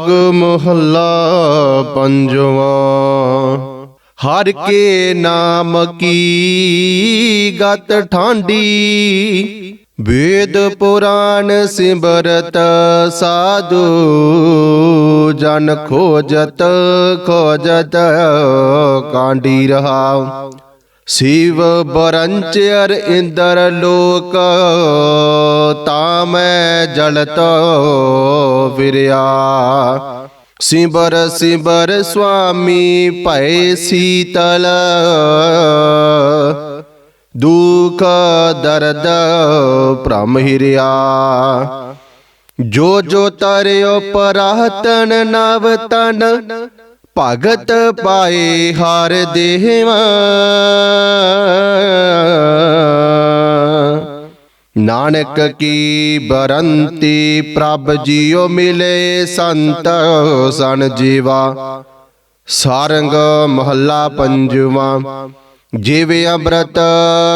ਗ ਮਹੱਲਾ ਪੰਜਵਾਂ। ਹਰ ਕੇ ਨਾਮ ਕੀ ਗਤ ਠਾਂਡੀ। ਵੇਦ ਪੁਰਾਣ ਸਿਮਰਤ ਸਾਧੂ, ਜਨ ਖੋਜਤ ਖੋਜਤ ਕਾਂਡੀ ਰਹਾ ਸ਼ਿਵ ਅਰ ਇੰਦਰ ਲੋਕ ਤਾਮੈ ਜਲਤੋ ਫਿਰਿਆ ਸਿਮਰ ਸਿਮਰ ਸੁਆਮੀ ਭੈ ਸੀਤਲ। ਦੁਖ, ਦਰਦ ਭ੍ਰਮ ਹਿਰਿਆ। ਜੋ ਜੋ ਤਰਿਓ ਪਰਾਤਨ ਨਵ ਤਨ, ਭਗਤ ਪਾਏ ਹਰ ਦੇਵਾ। ਨਾਨਕ ਕੀ ਬਰੰਤੀ ਪ੍ਰਭ ਜੀਉ ਮਿਲੇ ਸੰਤ ਸਨ ਜੀਵਾ। ਸਾਰੰਗ ਮਹੱਲਾ ਪੰਜਵਾ, ਜਿਵੇਂ ਅੰਮ੍ਰਿਤ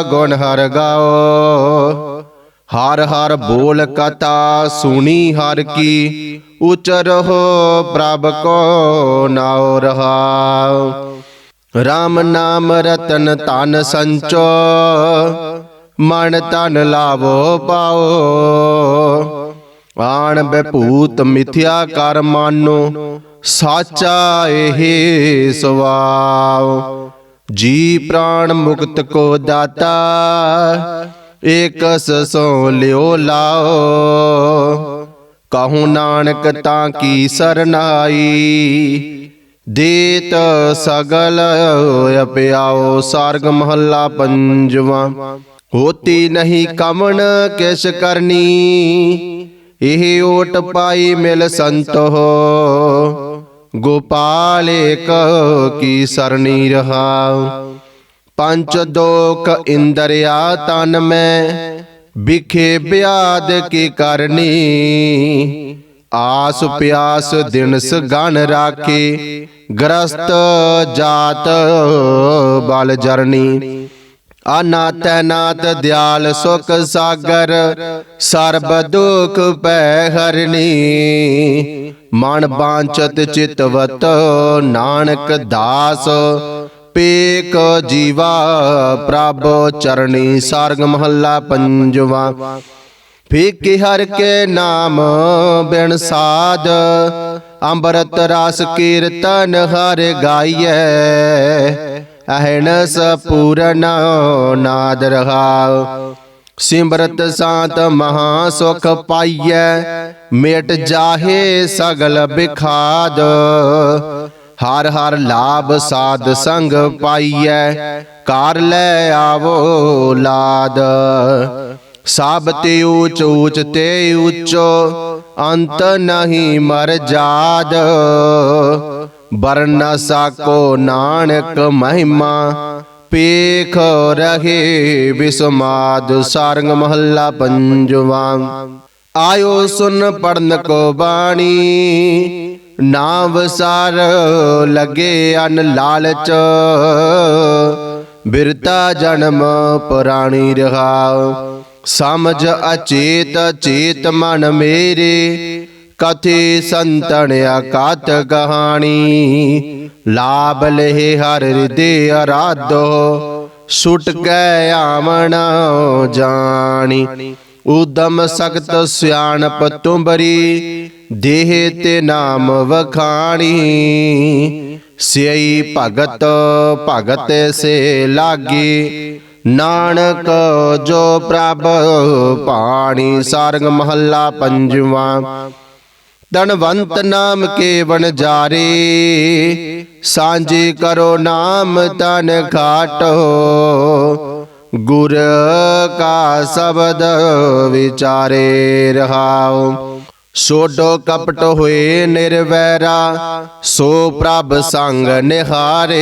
ਗੁਣ ਹਰ ਗਾਓ, ਹਰ ਹਰ ਬੋਲ ਕਥਾ ਸੁਣੀ ਹਰ ਕੀ ਉਚਰਹੁ ਪ੍ਰਭ ਕੋ ਨਾਉ ਰਹਾਉ RAM ਨਾਮ ਰਤਨ ਧਨ ਸੰਚੋ ਮਨ ਤਨ ਲਾਵੋ ਪਾਓ। ਆਣ ਬਭੂਤ ਮਿਥਿਆ ਕਰ ਮਾਨੋ, ਸਾਚਾ ਇਹ ਸਵਾਉ ਜੀ ਪ੍ਰਾਣ ਮੁਕਤ ਕੋ ਦਾਤਾ, ਏਕਸ ਸੋ ਲਿਓ ਲਾਓ। ਕਹੂੰ ਨਾਨਕ ਤਾਂ ਕੀ ਸਰਨਾਈ, ਦੇਤ ਸਗਲ ਅਪਿਆਓ ਸਾਰਗ ਮਹੱਲਾ ਪੰਜਵਾ। ਹੋਤੀ ਨਹੀਂ ਕਮਣ ਕਿਸ ਕਰਨੀ? ਇਹ ਓਟ ਪਾਈ ਮਿਲ ਸੰਤੋ। ਗੋਪਾਲ ਏਕ ਕੀ ਸਰਣੀ ਰਹਾ। ਪੰਚ ਦੋਖ ਇੰਦਰਿਆ ਤਨ ਮੈਂ। ਵਿਖੇ ਬਿਆਦ ਕੀ ਕਰਨੀ? ਆਸ ਪਿਆਸ ਦਿਨ ਗਨ ਰਾਖੇ। ਗ੍ਰਸਤ ਜਾਤ ਬਲ ਜਰਨੀ। ਅਨਾਥ ਨਾਥ, ਦਿਆਲ ਸੁਖ ਸਾਗਰ, ਸਰਬ ਦੁਖ ਪੈ ਹਰਨੀ। ਮਨ ਬਾਂਚਤ ਚਿਤਵਤ ਨਾਨਕ ਦਾਸ, ਪੇਕ ਜੀਵਾ ਪ੍ਰਭ ਚਰਣੀ, ਸਾਰਗ ਮਹੱਲਾ ਪੰਜਵਾ। ਫੇਕੇ ਹਰ ਕੇ ਨਾਮ ਬਿਨ ਸਾਧ ਅੰਬਰਤ ਰਸ ਕੀਰਤਨ ਹਰ ਗਾਈਐ। ਅਹਨਸ ਪੂਰਨ ਨਾਦ ਰਹਾਉ। ਸਿਮਰਤ ਸਾਤ ਮਹਾ ਸੁਖ ਪਾਈਐ, ਮੇਟ ਜਾਹੇ ਸਗਲ ਬਿਖਾਦ। ਹਰ ਹਰ ਲਾਭ ਸਾਧ ਸੰਗ ਪਾਈਐ, ਕਰ ਲੈ ਆਵੋ ਲਾਦ। ਸਭ ਤੇ ਊਚ ਊਚ ਤੇ ਊਚੋ, ਅੰਤ ਨਹੀਂ ਮਰ ਜਾਦ। ਵਰਨ ਸਾਕੋ ਨਾਨਕ ਮਹਿਮਾ ਪੇਖ ਰਹੇ ਬਿਸਮਾਦ ਸਾਰੰਗ ਮਹੱਲਾ ਪੰਜਵਾ। ਆਇਓ ਸੁਨ ਪੜਨ ਕੋ ਬਾਣੀ ਨਾਮ ਸਾਰ ਲਗੇ ਅਨ ਲਾਲਚ। ਬਿਰਤਾ ਜਨਮ ਪੁਰਾਣੀ ਰਹਾਉ, ਸਮਝ ਅਚੇਤ ਚੇਤ ਮਨ ਮੇਰੇ। ਕਥੇ ਸੰਤਨ ਅਕਾਤ ਕਹਾਣੀ ਲਾਭ ਲਹਿ ਹਰ ਹਿਰਦੇ ਅਰਾਧੋ ਸੁਟ ਗਏ ਆਵਣ ਜਾਣੀ। ਉਦਮ ਸਖਤ ਸਿਆਣਪ ਤੁੰਬਰੀ। ਦੇਹ ਤੇ ਨਾਮ ਵਖਾਣੀ। ਸਿਈ ਭਗਤ ਭਗਤ ਸੇ ਲਾਗੀ। ਨਾਨਕ ਜੋ ਪ੍ਰਭ ਪਾਣੀ ਸਾਰੰਗ ਮਹੱਲਾ ਪੰਜਵਾ। ਧਨਵੰਤ ਨਾਮ ਕੇ ਵਣ ਜਾਰੇ। ਸਾਂਝੇ ਕਰੋ ਨਾਮ ਤਨ ਘਾਟੋ ਗੁਰ ਕਾ ਸ਼ਬਦ ਵਿਚਾਰੇ ਰਹਾਉ। ਸੋਡੋ ਕਪਟ ਹੋਏ ਨਿਰਵੈਰਾ, ਸੋ ਪ੍ਰਭ ਸੰਗ ਨਿਹਾਰੇ।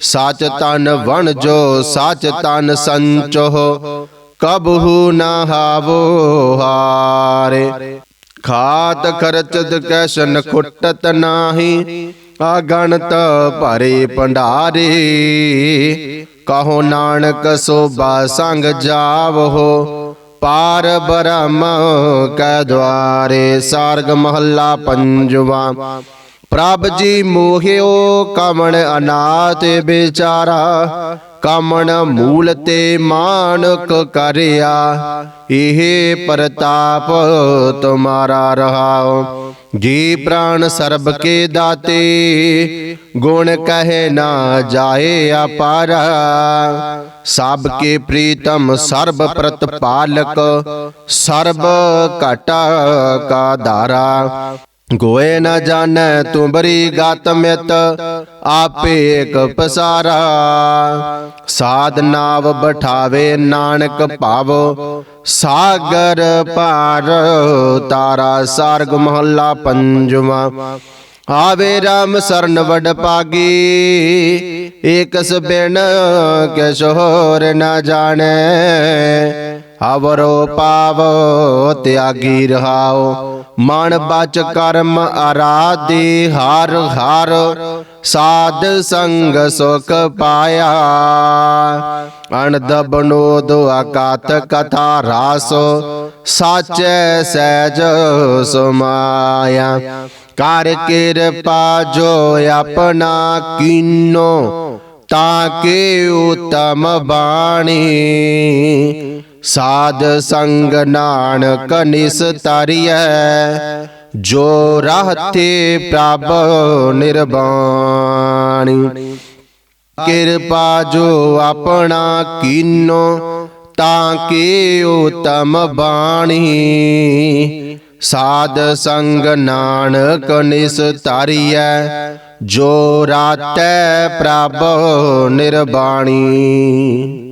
ਸਚ ਤਨ ਵਣ ਜੋ, ਸਚ ਤਨ ਸੰਚੋ। ਕਬਹੂ ਨਾ ਹਾਵੋ ਹਾਰੇ। ਖਾਤ ਖਰਚਤ ਕੈਸ਼ਨ ਖੁੱਟਤ ਨਾਹੀ ਆਗਣਤ ਭਰੇ ਭੰਡਾਰੇ। ਕਹੋ ਨਾਨਕ ਸੋਭਾ ਸੰਗ ਜਾਵੋ ਪਾਰ ਬ੍ਰਹਮ ਕੈ ਦਵਾਰੇ ਸਾਰਗ ਮਹੱਲਾ ਪੰਜਵਾ। ਪ੍ਰਭ ਜੀ ਮੋਹਿਓ ਕਮਣ ਅਨਾਥ ਵਿਚਾਰਾ ਕਮਣ ਮੂਲ ਤੇ ਮਾਨਕ ਕਰਿਆ, ਇਹ ਪ੍ਰਤਾਪ ਤੁਮਾਰਾ ਰਹਾਓ ਜੀ ਪ੍ਰਾਨ ਸਰਬ ਕੇ ਦਾਤੇ, ਗੁਣ ਕਹੇ ਨਾ ਜਾਏ ਅਪਾਰਾ। ਸਭ ਕੇ ਪ੍ਰੀਤਮ ਸਰਬ ਪ੍ਰਤਪਾਲਕ ਸਰਬ ਘਟਾ ਕਾ ਧਾਰਾ। ਗੋਏ ਨ ਜਾਣੈ ਤੁਮਰੀ ਗਤ ਮਿਤ ਆਪੇ ਇਕ ਪਸਾਰਾ। ਸਾਧ ਨਾਵ ਬਠਾਵੇ, ਨਾਨਕ ਭਾਵ। ਸਾਗਰ ਪਾਰ ਤਾਰਾ ਸਾਰਗ ਮਹੱਲਾ ਪੰਜਵਾ। ਆਵੇ ਰਾਮ ਸਰਨ ਵਡ ਪਾਗੀ, ਏਕਸ ਬਿਨ ਕਿਛ ਹੋਰ ਨ ਜਾਣੈ। ਹਵਰੋ ਪਾਵੋ, ਤਿਆਗੀ ਰਹਾਓ। ਮਨ ਬਚ ਕਰਮ ਆਰਾਧੇ, ਹਰ ਹਰ ਸਾਧ ਸੰਗ ਸੁਖ ਪਾਇਆ। ਅਨੰਦ ਬਨੋਦ ਆਕਾਤ ਕਥਾ ਰਾਸੋ, ਸਾਚੈ ਸਹਿਜ ਸੁਮਾਇਆ। ਕਰ ਕਿਰਪਾ ਜੋ ਆਪਣਾ ਕੀਨੋ, ਤਾਂ ਕੇ ਉਤਮ ਬਾਣੀ। ਸਾਧ ਸੰਗ ਨਾਨਕ ਨਿਸਤਰੀਐ ਜੋ ਰਹਤੇ ਪ੍ਰਭ ਨਿਰਵਾਣੀ ਕਿਰਪਾ ਜੋ ਆਪਣਾ ਕੀਨੋ ਤਾਂ ਕੀ ਉਤਮ ਬਾਣੀ। ਸਾਧ ਸੰਗ ਨਾਨਕ ਨਿਸਤਰੀਐ ਜੋ ਰਾਤੈ ਪ੍ਰਭ ਨਿਰਵਾਣੀ